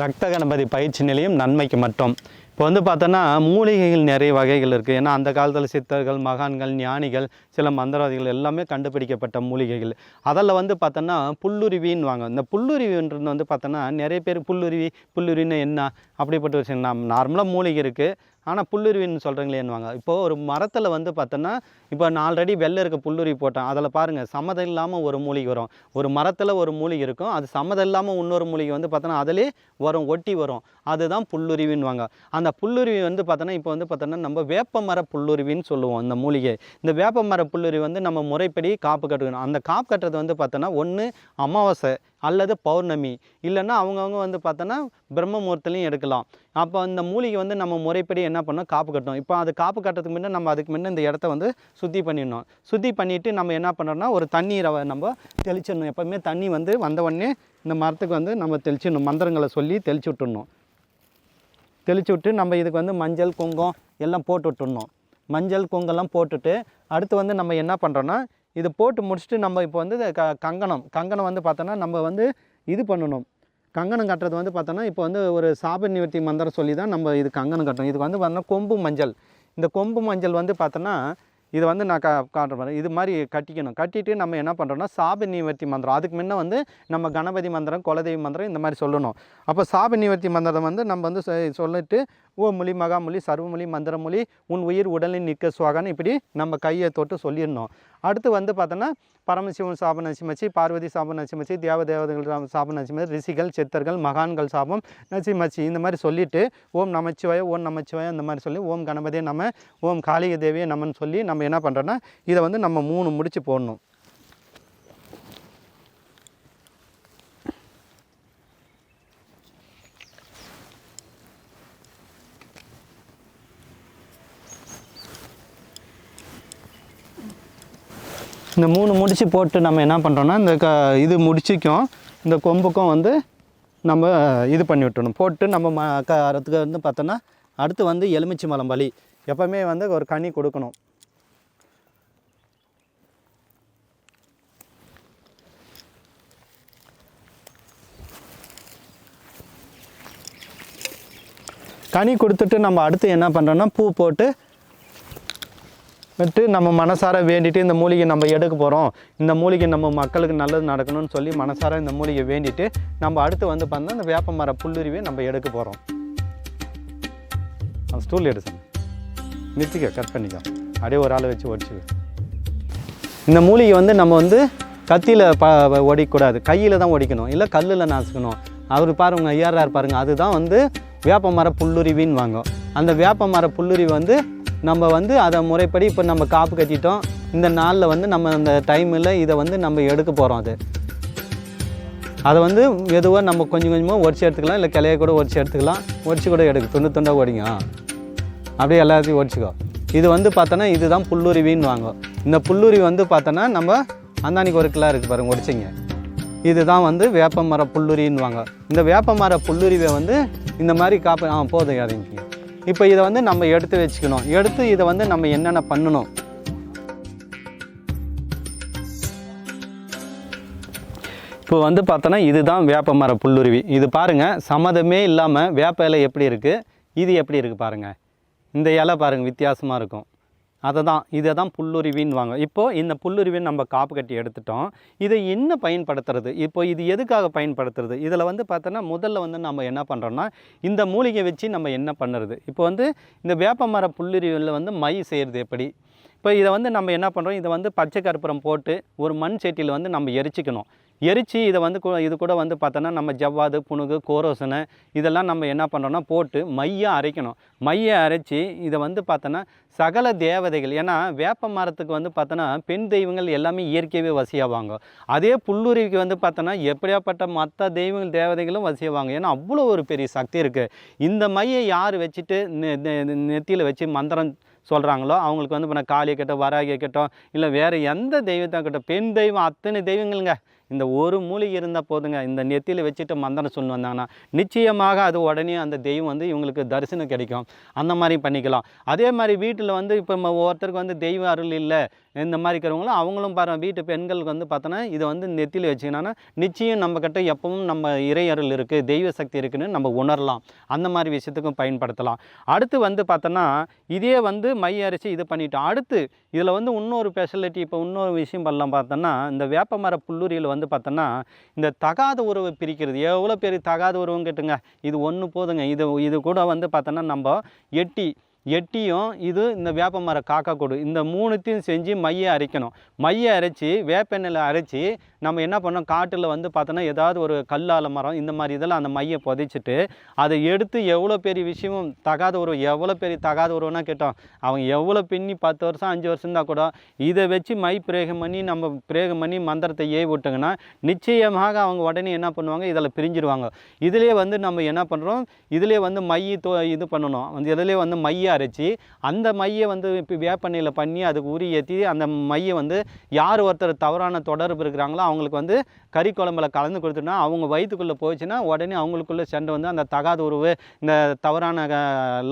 ரத்த கணபதி பயிற்சி நிலையம் நன்மைக்கு மட்டும். இப்போ வந்து பார்த்தோன்னா மூலிகைகள் நிறைய வகைகள் இருக்குது ஏன்னா அந்த காலத்தில் சித்தர்கள் மகான்கள் ஞானிகள் சில மந்திரவாதிகள் எல்லாமே கண்டுபிடிக்கப்பட்ட மூலிகைகள். அதில் வந்து பார்த்தோன்னா புல்லுருவின்னு வாங்க. இந்த புல்லுருவின்றது வந்து பார்த்தோன்னா நிறைய பேர் புல்லுருவி புல்லுருவின்னு என்ன? அப்படிப்பட்ட விஷயம். நாம் நார்மலாக மூலிகை இருக்குது ஆனால் புல்லுருவின்னு சொல்கிறீங்களேன்னுவாங்க இப்போது ஒரு மரத்தில் வந்து பார்த்தோன்னா இப்போ நான் ஆல்ரெடி வெள்ளை இருக்க புல்லுருவி போட்டேன். அதில் பாருங்கள் சம்மதம் இல்லாமல் ஒரு மூலிகை வரும். ஒரு மரத்தில் ஒரு மூலிகை இருக்கும். அது சம்மதம் இல்லாமல் இன்னொரு மூலிகை வந்து பார்த்தோன்னா அதிலே வரும் ஒட்டி வரும். அதுதான் புல்லுருவின்னுவாங்க. அந்த புல்லுருவி வந்து பார்த்தோன்னா இப்போ வந்து பார்த்தோன்னா நம்ம வேப்ப மர புல்லுருவின்னு சொல்லுவோம் இந்த மூலிகை. இந்த வேப்ப மர புல்லுருவி வந்து நம்ம முறைப்படி காப்பு கட்டுக்கணும் அந்த காப்பு கட்டுறது வந்து பார்த்தோன்னா ஒன்று அமாவாசை. அல்லது பௌர்ணமி. இல்லைன்னா அவங்கவுங்க வந்து பார்த்தோன்னா பிரம்ம முகூர்த்தலையும் எடுக்கலாம். அப்போ அந்த மூலிகை வந்து நம்ம முறைப்படி என்ன பண்ணோம்? காப்பு கட்டணும். இப்போ அது காப்பு கட்டுறதுக்கு முன்னே நம்ம அதுக்கு முன்னே இந்த இடத்த வந்து சுத்தி பண்ணிடணும். சுத்தி பண்ணிவிட்டு நம்ம என்ன பண்ணுறோம்னா ஒரு தண்ணீரை நம்ம தெளிச்சிடணும். எப்போவுமே தண்ணி வந்து வந்த உடனே இந்த மரத்துக்கு வந்து நம்ம தெளிச்சிடணும். மந்திரங்களை சொல்லி தெளிச்சு விட்டுடணும். தெளிச்சு விட்டு நம்ம இதுக்கு வந்து மஞ்சள் குங்கம் எல்லாம் போட்டு விட்டுடணும். மஞ்சள் குங்கெல்லாம் போட்டுட்டு அடுத்து வந்து நம்ம என்ன பண்ணுறோன்னா இது போட்டு முடிச்சுட்டு நம்ம இப்போ வந்து க கங்கணம். கங்கணம் வந்து பார்த்தோன்னா நம்ம வந்து இது பண்ணணும். கங்கணம் கட்டுறது வந்து பார்த்தோன்னா இப்போ வந்து ஒரு சாப நிவர்த்தி மந்திரம் சொல்லி தான் நம்ம இது கங்கணம் கட்டணும். இதுக்கு வந்து பார்த்தோன்னா கொம்பு மஞ்சள். இந்த கொம்பு மஞ்சள் வந்து பார்த்தோன்னா இது வந்து நான் கா காட்டுறேன் இது மாதிரி கட்டிக்கணும். கட்டிட்டு நம்ம என்ன பண்ணுறோம்னா சாப நிவர்த்தி மந்திரம். அதுக்கு முன்ன வந்து நம்ம கணபதி மந்திரம் குலதெய்வ மந்திரம் இந்த மாதிரி சொல்லணும். அப்போ சாப நிவர்த்தி மந்திரம் வந்து நம்ம வந்து சொ- சொல்லிட்டு ஓ மொழி மகாமொழி சர்வமொழி மந்திரமொழி உன் உயிர் உடலில் நிற்க சுவாகான்னு இப்படி நம்ம கையை தொட்டு சொல்லிடணும். அடுத்து வந்து பார்த்தோன்னா பரமசிவன் சாபம் நசிமச்சி பார்வதி சாபம் நசிமச்சி தேவ தேவதைகள் சாபம் நசிமச்சி ரிஷிகள் சித்தர்கள் மகான்கள் சாபம் நசிமச்சி இந்த மாதிரி சொல்லிவிட்டு ஓம் நமச்சிவாய ஓம் நமச்சிவாய இந்த மாதிரி சொல்லி ஓம் கணபதியை நம்ம ஓம் காளிக தேவியை நம்மன்னு சொல்லி நம்ம என்ன பண்ணுறோன்னா இதை வந்து நம்ம மூணு முடிச்சு போடணும். இந்த மூணு முடிச்சு போட்டு நம்ம என்ன பண்ணுறோன்னா இந்த க இது முடிச்சுக்கும் இந்த கொம்புக்கும் வந்து நம்ம இது பண்ணி விட்டுணும் போட்டு நம்ம ம க வந்து பார்த்தோன்னா அடுத்து வந்து எலுமிச்சை மலம் பலி. எப்போவுமே வந்து ஒரு கனி கொடுக்கணும். கனி கொடுத்துட்டு நம்ம அடுத்து என்ன பண்ணுறோன்னா பூ போட்டு விட்டு நம்ம மனசார வேண்டிட்டு இந்த மூலிகை நம்ம எடுக்க போகிறோம் இந்த மூலிகை நம்ம மக்களுக்கு நல்லது நடக்கணும்னு சொல்லி மனசார இந்த மூலிகை வேண்டிட்டு நம்ம அடுத்து வந்து பார்த்தா இந்த வேப்ப மர புல்லுருவியை நம்ம எடுக்க போகிறோம் அந்த ஸ்டூல் எடு சார் நிறுத்திக்க கட் பண்ணிக்கோ. அப்படியே ஒரு ஆளை வச்சு ஒடிச்சுக்க. இந்த மூலிகை வந்து நம்ம வந்து கத்தியில் ப ஒடிக்கக்கூடாது. கையில் தான் ஒடிக்கணும். இல்லை கல்லில் நாசுக்கணும் அவர் பாருங்க ஐயாரா பாருங்க அதுதான் வந்து வேப்ப மர புல்லுருவின்னு வாங்க அந்த வேப்ப மர புல்லுருவி வந்து நம்ம வந்து அதை முறைப்படி இப்போ நம்ம காப்பு கட்டிட்டோம். இந்த நாளில் வந்து நம்ம அந்த டைமில் இதை வந்து நம்ம எடுக்க போகிறோம் அது. அதை வந்து மெதுவாக நம்ம கொஞ்சம் கொஞ்சமாக உடச்சி எடுத்துக்கலாம். இல்லை கிளைய கூட உடச்சி எடுத்துக்கலாம். ஒடிச்சு கூட எடுக்க. துண்டு துண்டாக ஓடிங்க அப்படியே எல்லாத்தையும் உடச்சிக்கோ இது வந்து பார்த்தோன்னா இதுதான் புல்லுருவின்னு வாங்க. இந்த புல்லுருவி வந்து பார்த்தோன்னா நம்ம அந்தானிக்கு ஒரு கிலோ இருக்குது பாருங்க ஒடிச்சிங்க இதுதான் வந்து வேப்ப மர புல்லுரின்னு வாங்க. இந்த வேப்ப மர புல்லுருவியை வந்து இந்த மாதிரி காப்ப ஆ போதும் இறங்கிங்க இப்போ இதை வந்து நம்ம எடுத்து வச்சுக்கணும். எடுத்து இதை வந்து நம்ம என்னென்ன பண்ணணும்? இப்போ வந்து பார்த்தோன்னா இதுதான் வேப்ப மர புல்லுருவி. இது பாருங்கள் சம்மதமே இல்லாமல் வேப்ப இலை எப்படி இருக்குது இது எப்படி இருக்குது பாருங்கள் இந்த இலை பாருங்கள் வித்தியாசமாக இருக்கும். அதை தான் இதை தான் புல்லுருவின்னுவாங்க. இப்போது இந்த புல்லுருவின்னு நம்ம காப்பு கட்டி எடுத்துட்டோம். இதை என்ன பயன்படுத்துறது? இப்போ இது எதுக்காக பயன்படுத்துறது? இதில் வந்து பார்த்தோன்னா முதல்ல வந்து நம்ம என்ன பண்ணுறோன்னா இந்த மூலிகை வச்சு நம்ம என்ன பண்ணுறது? இப்போ வந்து இந்த வேப்ப மர புல்லுருவியில் வந்து மை செய்கிறது எப்படி? இப்போ இதை வந்து நம்ம என்ன பண்ணுறோம் இதை வந்து பச்சை கற்பூரம் போட்டு ஒரு மண் சட்டியில் வந்து நம்ம எரிச்சிக்கணும். எரித்து இதை வந்து இது கூட வந்து பார்த்தோன்னா நம்ம ஜவ்வாது புணுகு கோரோசனை இதெல்லாம் நம்ம என்ன பண்ணுறோன்னா போட்டு மையாக அரைக்கணும். மையை அரைச்சி இதை வந்து பார்த்தோன்னா சகல தேவதைகள் ஏன்னா வேப்ப மரத்துக்கு வந்து பார்த்தோன்னா பெண் தெய்வங்கள் எல்லாமே இயற்கையாகவே வசியாவாங்க. அதே புல்லுருவிக்கு வந்து பார்த்தோன்னா எப்படியாப்பட்ட மற்ற தெய்வங்கள் தேவதைகளும் வசியாவாங்க. ஏன்னா அவ்வளோ ஒரு பெரிய சக்தி இருக்குது இந்த மையை யார் வச்சுட்டு நெத்தியில் வச்சு மந்திரம் சொல்கிறாங்களோ அவங்களுக்கு வந்து இப்போ காளியை கட்டும் வராகியை கட்டும் இல்லை வேறு எந்த தெய்வத்தை கட்டும் பெண் தெய்வம் அத்தனை தெய்வங்களுங்க. இந்த ஒரு மூலிகை இருந்தால் போதுங்க. இந்த நெத்தியில் வச்சுட்டு மந்திரம் சொல்லி வந்தாங்கன்னா நிச்சயமாக அது உடனே அந்த தெய்வம் வந்து இவங்களுக்கு தரிசனம் கிடைக்கும். அந்த மாதிரி பண்ணிக்கலாம். அதே மாதிரி வீட்டில் வந்து இப்போ ஒவ்வொருத்தருக்கு வந்து தெய்வ அருள் இல்லை இந்த மாதிரி இருக்கிறவங்களும் அவங்களும் பாரு வீட்டு பெண்களுக்கு வந்து பார்த்தோன்னா இதை வந்து நெத்தியில் வச்சுக்கினா நிச்சயம் நம்மக்கிட்ட எப்பவும் நம்ம இறை அருள் இருக்குது தெய்வ சக்தி இருக்குன்னு நம்ம உணரலாம். அந்த மாதிரி விஷயத்துக்கும் பயன்படுத்தலாம். அடுத்து வந்து பார்த்தோன்னா இதே வந்து மைய அரிசி இது பண்ணிட்டோம். அடுத்து இதில் வந்து இன்னொரு ஸ்பெஷாலிட்டி இப்போ இன்னொரு விஷயம் பண்ணலாம் பார்த்தோன்னா இந்த வேப்பமர புல்லுரியில் வந்து பார்த்தோன்னா இந்த தகாத உறவை பிரிக்கிறது. எவ்வளோ பெரிய தகாத உறவுன்னு கேட்டுங்க. இது ஒன்று போதுங்க. இது இது கூட வந்து பார்த்தோன்னா நம்ம எட்டி எட்டியும் இது இந்த வேப்ப மர காக்காக்கூடு இந்த மூணுத்தையும் செஞ்சு மையை அரைக்கணும். மையை அரைச்சி வேப்பெண்ணெயில் அரைச்சி நம்ம என்ன பண்ணோம் காட்டில் வந்து பார்த்தோன்னா ஏதாவது ஒரு கல்லால மரம் இந்த மாதிரி இதெல்லாம் அந்த மையை புதைச்சிட்டு அதை எடுத்து எவ்வளோ பெரிய விஷயமும் தகாத உறவு எவ்வளோ பெரிய தகாத உறவுனா கேட்டோம். அவங்க எவ்வளோ பின்னி பத்து வருஷம் அஞ்சு வருஷம் இருந்தால் கூட இதை வச்சு மை பிரேகம் பண்ணி நம்ம பிரேகம் பண்ணி மந்திரத்தை ஏவி விட்டோங்கன்னா நிச்சயமாக அவங்க உடனே என்ன பண்ணுவாங்க? இதில் பிரிஞ்சிருவாங்க இதிலே வந்து நம்ம என்ன பண்ணுறோம் இதிலே வந்து மைய தோ இது பண்ணணும். அந்த இதிலே வந்து மையை அரைச்சி அந்த மையை வந்து இப்போ வேப்பண்ணையில் பண்ணி அதுக்கு உரி ஏற்றி அந்த மையை வந்து யார் ஒருத்தர் தவறான தொடர்பு இருக்கிறாங்களோ அவங்களுக்கு வந்து கறி குழம்புல கலந்து கொடுத்துனா அவங்க வயிற்றுக்குள்ளே போச்சுன்னா உடனே அவங்களுக்குள்ளே சண்டை வந்து அந்த தகாத உறவு இந்த தவறான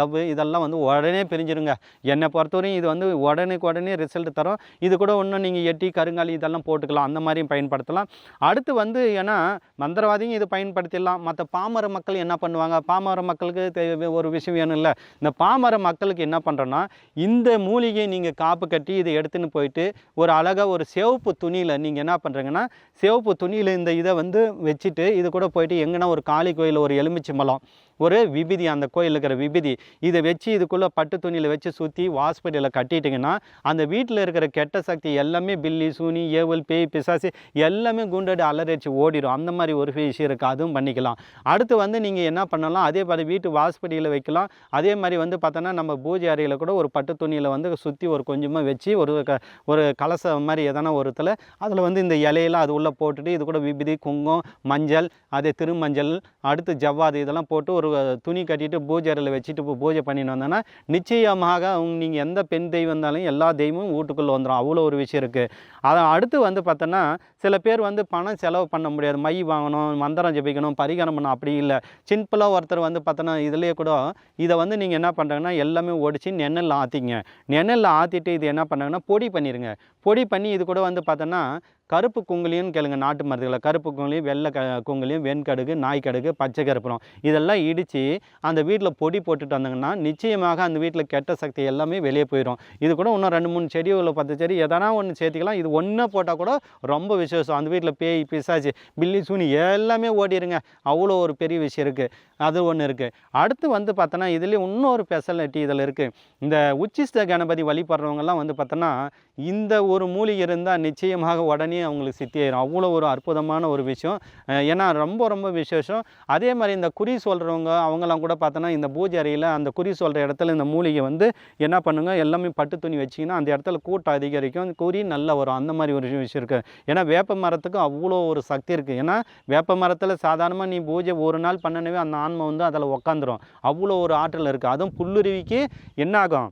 லவ் இதெல்லாம் வந்து உடனே பிரிஞ்சிருங்க. என்னை பொறுத்தவரையும் இது வந்து உடனுக்கு உடனே ரிசல்ட் தரும். இது கூட இன்னும் நீங்கள் எட்டி கருங்காலி இதெல்லாம் போட்டுக்கலாம். அந்த மாதிரியும் பயன்படுத்தலாம். அடுத்து வந்து ஏன்னா மந்திரவாதியும் இது பயன்படுத்திடலாம். மற்ற பாமர மக்கள் என்ன பண்ணுவாங்க? பாமர மக்களுக்கு ஒரு விஷயம் வேணும் இல்லை இந்த பாமர மக்களுக்கு என்ன பண்ணுறோன்னா இந்த மூலிகையை நீங்கள் காப்பு கட்டி இதை எடுத்துன்னு போயிட்டு ஒரு அழகாக ஒரு சிவப்பு துணியில் நீங்கள் என்ன பண்ணுறீங்கன்னா சிவப்பு துணியில் இந்த இதை வந்து வச்சுட்டு இது கூட போயிட்டு எங்கன்னா ஒரு காளி கோயில் ஒரு எலுமிச்சம்பழம் ஒரு விபதி அந்த கோயில் இருக்கிற விபதி. இதை வச்சு இதுக்குள்ளே பட்டு துணியில் வச்சு சுற்றி ஹாஸ்பிட்டலில் கட்டிட்டிங்கன்னா அந்த வீட்டில் இருக்கிற கெட்ட சக்தி எல்லாமே பில்லி சூனி ஏவல் பேய் பிசாசு எல்லாமே குண்டடி அலறடிச்சு ஓடிடும். அந்த மாதிரி ஒரு விஷயம் இருக்குது அதுவும் பண்ணிக்கலாம். அடுத்து வந்து நீங்கள் என்ன பண்ணலாம்? அதே மாதிரி வீட்டு ஹாஸ்பிட்டலில் வைக்கலாம். அதே மாதிரி வந்து பார்த்தோன்னா நம்ம பூஜை அறையில் கூட ஒரு பட்டு துணியில் வந்து சுற்றி ஒரு கொஞ்சமாக வச்சு ஒரு க ஒரு கலசம் மாதிரி எதனா ஒருத்தில் அதில் வந்து இந்த இலையெல்லாம் அது உள்ளே போட்டுட்டு இது கூட விபதி குங்கும் மஞ்சள் அதே திருமஞ்சள் அடுத்து ஜவ்வாது இதெல்லாம் போட்டு ஒரு துணி கட்டிட்டு பூஜை அறையில் வச்சுட்டு இப்போ பூஜை பண்ணிட்டு வந்தோன்னா நிச்சயமாக அவங்க நீங்கள் எந்த பெண் தெய்வம் இருந்தாலும் எல்லா தெய்வமும் வீட்டுக்குள்ளே வந்துடும் அவ்வளோ ஒரு விஷயம் இருக்குது அதை அடுத்து வந்து பார்த்தோன்னா சில பேர் வந்து பணம் செலவு பண்ண முடியாது. மை வாங்கணும் மந்திரம் ஜெபிக்கணும் பரிகாரம் பண்ணணும் அப்படி இல்லை. சிம்பிளாக ஒருத்தர் வந்து பார்த்தோன்னா இதுலேயே கூட இதை வந்து நீங்கள் என்ன பண்ணுறாங்கன்னா எல்லாமே ஒடிச்சு நெண்ணலில் ஆற்றிங்க நெண்ணலில் ஆற்றிட்டு இது என்ன பண்ணுறாங்கன்னா பொடி பண்ணிடுங்க பொடி பண்ணி இது கூட வந்து பார்த்தோன்னா கருப்பு குங்குலியும் கேளுங்க நாட்டு மருந்துகளை. கருப்பு குங்குலியும் வெள்ளை க குங்குலியும் வெண்கடுகு நாய்க்கடுகு பச்சை கருப்பணம். இதெல்லாம் இடித்து அந்த வீட்டில் பொடி போட்டுட்டு வந்தாங்கன்னா நிச்சயமாக அந்த வீட்டில் கெட்ட சக்தி எல்லாமே வெளியே போயிடும் இது கூட இன்னும் ரெண்டு மூணு செடி உள்ள பத்து செடி எதனா ஒன்று சேர்த்திக்கலாம். இது ஒன்றா போட்டால் கூட ரொம்ப விசேஷம். அந்த வீட்டில் பேய் பிசாச்சு பில்லி சூனி எல்லாமே ஓடிடுங்க அவ்வளோ ஒரு பெரிய விஷயம் இருக்குது அது ஒன்று இருக்குது அடுத்து வந்து பார்த்தோன்னா இதுலேயும் இன்னொரு ஸ்பெஷாலிட்டி இதில் இருக்குது இந்த உச்சிஷ்ட கணபதி வழிபடுறவங்கெல்லாம் வந்து பார்த்தோன்னா இந்த ஒரு மூலிகை இருந்தால் நிச்சயமாக உடனே அவங்களுக்கு சித்தி ஆயிரும். அவ்வளோ ஒரு அற்புதமான ஒரு விஷயம். ஏன்னா ரொம்ப ரொம்ப விசேஷம். அதே மாதிரி இந்த குறி சொல்கிறவங்க அவங்களாம் கூட பார்த்தோன்னா இந்த பூஜை அறையில் அந்த குறி சொல்கிற இடத்துல இந்த மூலிகை வந்து என்ன பண்ணுங்கள் எல்லாமே பட்டு துணி வச்சிங்கன்னா அந்த இடத்துல கூட்டம் அதிகரிக்கும். குறி நல்லா வரும். அந்த மாதிரி ஒரு விஷயம் இருக்குது ஏன்னா வேப்ப மரத்துக்கும் அவ்வளோ ஒரு சக்தி இருக்குது ஏன்னா வேப்ப மரத்தில் சாதாரணமாக நீ பூஜை ஒரு நாள் பண்ணனவே அந்த ஆன்மை வந்து அதில் உக்காந்துரும். அவ்வளோ ஒரு ஆற்றல் இருக்குது அதுவும் புல்லுருவிக்கு என்ன ஆகும்?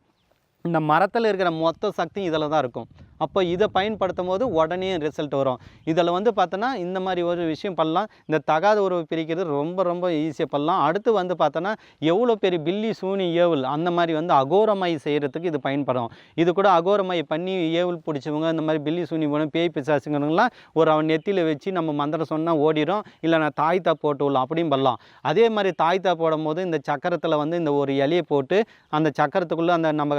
இந்த மரத்தில் இருக்கிற மொத்த சக்தியும் இதில் தான் இருக்கும். அப்போ இதை பயன்படுத்தும் போது உடனே ரிசல்ட் வரும். இதில் வந்து பார்த்தோன்னா இந்த மாதிரி ஒரு விஷயம் பண்ணலாம். இந்த தகாத உறவு பிரிக்கிறது ரொம்ப ரொம்ப ஈஸியாக பண்ணலாம். அடுத்து வந்து பார்த்தோன்னா எவ்வளோ பெரிய பில்லி சூனி ஏவல் அந்த மாதிரி வந்து அகோரமை செய்கிறதுக்கு இது பயன்படும். இது கூட அகோரமை பண்ணி ஏவல் பிடிச்சவங்க இந்த மாதிரி பில்லி சூனி போன பேய் பிசாசுங்கிறவங்களாம் ஒரு அவன் நெத்தியில் வச்சு நம்ம மந்திரம் சொன்னால் ஓடிடும் இல்லை நான் தாய்த்தா போட்டு விடலாம் அப்படியும் பண்ணலாம். அதே மாதிரி தாய்த்தா போடும்போது இந்த சக்கரத்தில் வந்து இந்த ஒரு இலையை போட்டு அந்த சக்கரத்துக்குள்ளே அந்த நம்ம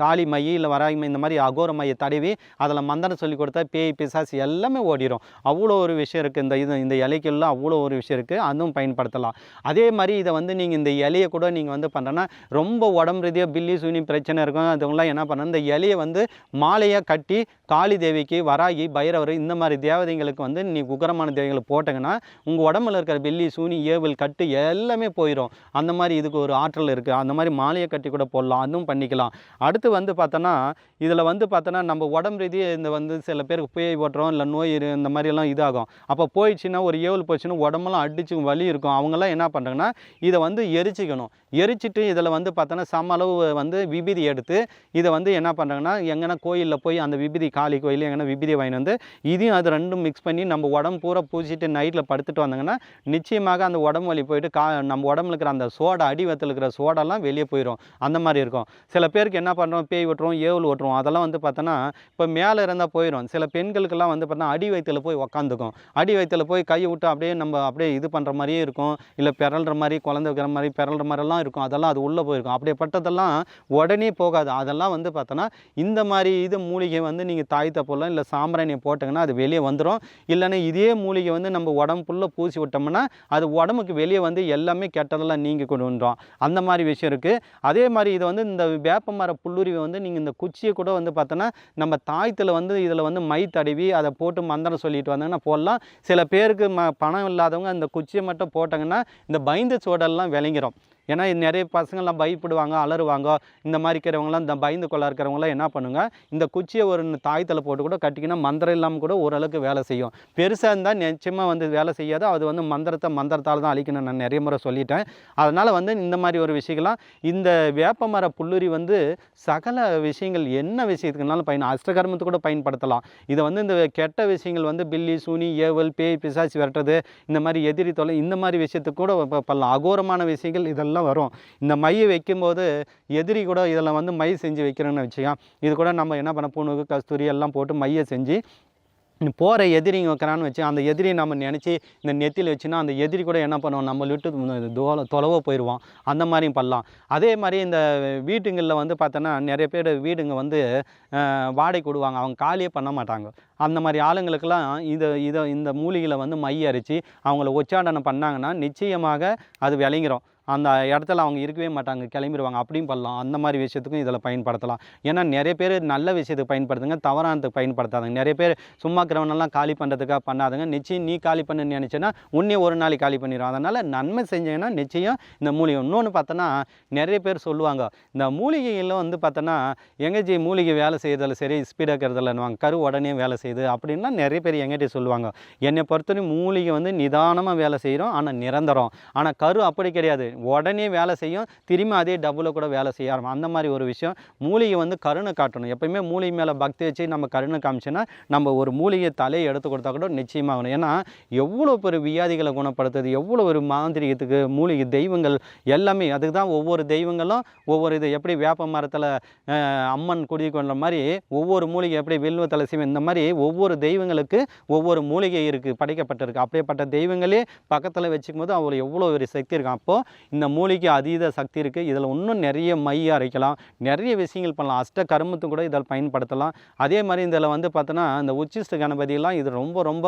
காளி மை இல்லை வராகி மை இந்த மாதிரி அகோர மையை தடவி அதில் மந்திரம் சொல்லி கொடுத்தா பேய் பிசாசு எல்லாமே ஓடிடும் அவ்வளோ ஒரு விஷயம் இருக்குது இந்த இது இந்த இலைக்கெல்லாம் அவ்வளோ ஒரு விஷயம் இருக்குது அதுவும் பயன்படுத்தலாம். அதே மாதிரி இதை வந்து நீங்கள் இந்த இலையை கூட நீங்கள் வந்து பண்ணுறேன்னா ரொம்ப உடம்பு ரீதியாக பில்லி சூனி பிரச்சனை இருக்கும். அதுவங்களாம் என்ன பண்ணணும்? இந்த இலையை வந்து மாலையாக கட்டி காளி தேவிக்கு வராகி பைரவர் இந்த மாதிரி தேவதைங்களுக்கு வந்து நீ உகரமான தேவைகளை போட்டங்கன்னா உங்கள் உடம்புல இருக்கிற பில்லி சூனி ஏவல் கட்டு எல்லாமே போயிடும் அந்த மாதிரி இதுக்கு ஒரு ஆற்றல் இருக்குது அந்த மாதிரி மாலையை கட்டி கூட போடலாம். அதுவும் பண்ணிக்கலாம். அடுத்து வந்து பார்த்தோன்னா இதில் வந்து பார்த்தோன்னா நம்ம உடம்பு ரீதியாக இந்த வந்து சில பேருக்கு புயை ஓட்டுறோம் இல்லை நோய் இந்த மாதிரியெல்லாம் இதாகும். அப்போ போயிடுச்சுன்னா ஒரு ஏவல் போச்சுன்னா உடம்பெல்லாம் அடிச்சு வலி இருக்கும். அவங்கெல்லாம் என்ன பண்ணுறாங்கன்னா இதை வந்து எரிச்சிக்கணும். எரிச்சிட்டு இதில் வந்து பார்த்தோன்னா சம அளவு வந்து விபூதி எடுத்து இதை வந்து என்ன பண்ணுறாங்கன்னா எங்கன்னா கோயிலில் போய் அந்த விபூதி காளி கோயில் எங்கன்னா விபூதி வாங்கிட்டு வந்து இதையும் அது ரெண்டும் மிக்ஸ் பண்ணி நம்ம உடம்பு பூரா பூசிட்டு நைட்டில் படுத்துட்டு வந்தாங்கன்னா நிச்சயமாக அந்த உடம்பு வலி போயிட்டு கா நம்ம உடம்புல இருக்கிற அந்த சோடா அடிவத்தில் இருக்கிற சோடெல்லாம் வெளியே போயிடும். அந்த மாதிரி இருக்கும். சில பேருக்கு என்ன பண்ணுறோம் பேய் ஓட்டுறோம் ஏவல் ஓட்டுறோம். அதெல்லாம் வந்து பார்த்தோன்னா இப்போ மேலே இருந்தால் போயிடும் சில பெண்களுக்கெல்லாம் வந்து பார்த்தா அடி வயித்துல போய் உக்காந்துக்கும். அடி வயித்துல போய் கை விட்டு அப்படியே நம்ம அப்படியே இது பண்ணுற மாதிரியே இருக்கும். இல்லை பிறல்ற மாதிரி குழந்தை வைக்கிற மாதிரி பிறல்ற மாதிரிலாம் இருக்கும். அதெல்லாம் அது உள்ளே போயிருக்கும். அப்படியேப்பட்டதெல்லாம் உடனே போகாது. அதெல்லாம் வந்து பார்த்தோன்னா இந்த மாதிரி இது மூலிகை வந்து நீங்கள் தாய் தப்பெல்லாம் இல்லை சாம்பிராணியை போட்டிங்கன்னா அது வெளியே வந்துடும் இல்லைன்னா இதே மூலிகை வந்து நம்ம உடம்புள்ளே பூசி விட்டோம்னா அது உடம்புக்கு வெளியே வந்து எல்லாமே கெட்டதெல்லாம் நீங்கி கொண்டு வந்துடும் அந்த மாதிரி விஷயம் இருக்குது அதே மாதிரி இது வந்து இந்த வேப்ப மர புல்லுருவி வந்து நீங்கள் இந்த குச்சியை கூட வந்து பார்த்தோன்னா நம்ம தாயத்தில் வந்து இதில் வந்து மை தடவி அதை போட்டு மந்திரம் சொல்லிட்டு வந்தாங்கன்னா போடலாம். சில பேருக்கு ம பணம் இல்லாதவங்க அந்த குச்சியை மட்டும் போட்டாங்கன்னா இந்த பைந்த சோடெல்லாம் விளங்கிரும். ஏன்னா நிறைய பசங்கள்லாம் பயப்படுவாங்க அலறுவாங்க. இந்த மாதிரி இருக்கிறவங்களாம் இந்த பயந்து கொள்ள இருக்கிறவங்களாம் என்ன பண்ணுங்கள் இந்த குச்சியை ஒரு தாயத்தில் போட்டு கூட கட்டிக்கினா மந்திரம் இல்லாமல் கூட ஓரளவுக்கு வேலை செய்யும். பெருசாக இருந்தால் நிச்சயமாக வந்து வேலை செய்யாது. அது வந்து மந்திரத்தை மந்திரத்தால் தான் அழிக்கணும் நான் நிறைய முறை சொல்லிட்டேன். அதனால் வந்து இந்த மாதிரி ஒரு விஷயங்கள்லாம் இந்த வேப்பமர புல்லுரி வந்து சகல விஷயங்கள் என்ன விஷயத்துக்குனாலும் பயன் அஷ்டகர்மத்துக்கு கூட பயன்படுத்தலாம். இதை வந்து இந்த கெட்ட விஷயங்கள் வந்து பில்லி சூனி ஏவல் பேய் பிசாசி விரட்டுறது இந்த மாதிரி எதிரி தொலை இந்த மாதிரி விஷயத்துக்கு கூட ப- பண்ணலாம் அகோரமான விஷயங்கள் இதெல்லாம் வரும். இந்த மையை வைக்கும்போது எதிரி கூட இதில் வந்து மை செஞ்சு வைக்கிறோன்னு வச்சுக்கோங்க. இது கூட நம்ம என்ன பண்ண பூணுக்கு கஸ்தூரி எல்லாம் போட்டு மையை செஞ்சு போகிற எதிரிங்க வைக்கிறான்னு வச்சு அந்த எதிரியை நம்ம நினச்சி இந்த நெத்தியில் வச்சுன்னா அந்த எதிரி கூட என்ன பண்ணுவோம் நம்ம விட்டு தோல தொலைவ போயிடுவோம் அந்த மாதிரியும் பண்ணலாம். அதே மாதிரி இந்த வீட்டுங்களில் வந்து பார்த்தோன்னா நிறைய பேர் வீடுங்க வந்து வாடகை வாடகைக்கு விடுவாங்க அவங்க காலியே பண்ண மாட்டாங்க. அந்த மாதிரி ஆளுங்களுக்கெல்லாம் இதை இதை இந்த மூலிகையில் வந்து மை அரிச்சு அவங்கள உச்சாடனம் பண்ணாங்கன்னா நிச்சயமாக அது விளங்கிரும். அந்த இடத்துல அவங்க இருக்கவே மாட்டாங்க கிளம்பிடுவாங்க அப்படியும் பண்ணலாம். அந்த மாதிரி விஷயத்துக்கும் இதில் பயன்படுத்தலாம். ஏன்னா நிறைய பேர் நல்ல விஷயத்துக்கு பயன்படுத்துங்க தவறானதுக்கு பயன்படுத்தாதுங்க. நிறைய பேர் சும்மா கிரவணெல்லாம் காலி பண்ணுறதுக்காக பண்ணாதுங்க. நிச்சயம் நீ காலி பண்ணு நினச்சேன்னா உன்னே ஒரு நாளைக்கு காலி பண்ணிடும் அதனால் நன்மை செஞ்சீங்கன்னா நிச்சயம் இந்த மூலிகை. இன்னொன்று பார்த்தோன்னா நிறைய பேர் சொல்லுவாங்க இந்த மூலிகையில் வந்து பார்த்தோன்னா எங்கேஜி மூலிகை வேலை செய்யறதில்ல சரி ஸ்பீடாக இருக்கிறதில்லன்னுவாங்க கரு உடனே வேலை செய்யுது அப்படின்லாம் நிறைய பேர் எங்கிட்ட சொல்லுவாங்க. என்னை பொறுத்தவரையும் மூலிகை வந்து நிதானமாக வேலை செய்கிறோம் ஆனால் நிரந்தரம். ஆனால் கரு அப்படி கிடையாது. உடனே வேலை செய்யும் திரும்பி அதே டபுளில் கூட வேலை செய்ய ஆரம்பம் அந்த மாதிரி ஒரு விஷயம். மூலிகை வந்து கருணை காட்டணும். எப்பயுமே மூலிகை மேலே பக்தி வச்சு நம்ம கருணை காமிச்சோன்னா நம்ம ஒரு மூலிகை தலையை எடுத்து கொடுத்தா கூட நிச்சயமாகணும் ஏன்னா எவ்வளோ பெரிய வியாதிகளை குணப்படுத்துது எவ்வளோ ஒரு மாந்திரிகத்துக்கு மூலிகை தெய்வங்கள் எல்லாமே அதுக்கு தான் ஒவ்வொரு தெய்வங்களும் ஒவ்வொரு இது எப்படி வேப்ப மரத்தில் அம்மன் குடி கொண்ட மாதிரி ஒவ்வொரு மூலிகை எப்படி வில்வ தலசிவம் இந்த மாதிரி ஒவ்வொரு தெய்வங்களுக்கு ஒவ்வொரு மூலிகை இருக்குது படைக்கப்பட்டிருக்கு. அப்படியேப்பட்ட தெய்வங்களே பக்கத்தில் வச்சுக்கும் போது அவங்களுக்கு எவ்வளோ ஒரு சக்தி இருக்கும். அப்போது இந்த மூலிகை அதீத சக்தி இருக்குது இதில் இன்னும் நிறைய மை அரைக்கலாம். நிறைய விஷயங்கள் பண்ணலாம். அஷ்ட கருமத்தும் கூட இதில் பயன்படுத்தலாம். அதே மாதிரி இதில் வந்து பார்த்தோன்னா இந்த உச்சிஷ்ட கணபதியெல்லாம் இது ரொம்ப ரொம்ப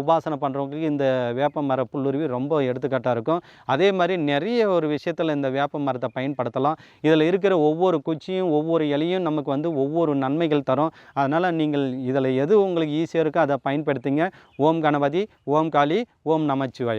உபாசனை பண்ணுறவங்களுக்கு இந்த வேப்ப மர புல்லுருவி ரொம்ப எடுத்துக்காட்டாக இருக்கும். அதே மாதிரி நிறைய ஒரு விஷயத்தில் இந்த வேப்ப மரத்தை பயன்படுத்தலாம். இதில் இருக்கிற ஒவ்வொரு குச்சியும் ஒவ்வொரு இலையும் நமக்கு வந்து ஒவ்வொரு நன்மைகள் தரும். அதனால் நீங்கள் இதில் எது உங்களுக்கு ஈஸியாக இருக்கோ அதை பயன்படுத்துங்க. ஓம் கணபதி ஓம் காளி ஓம் நமச்சிவாயா.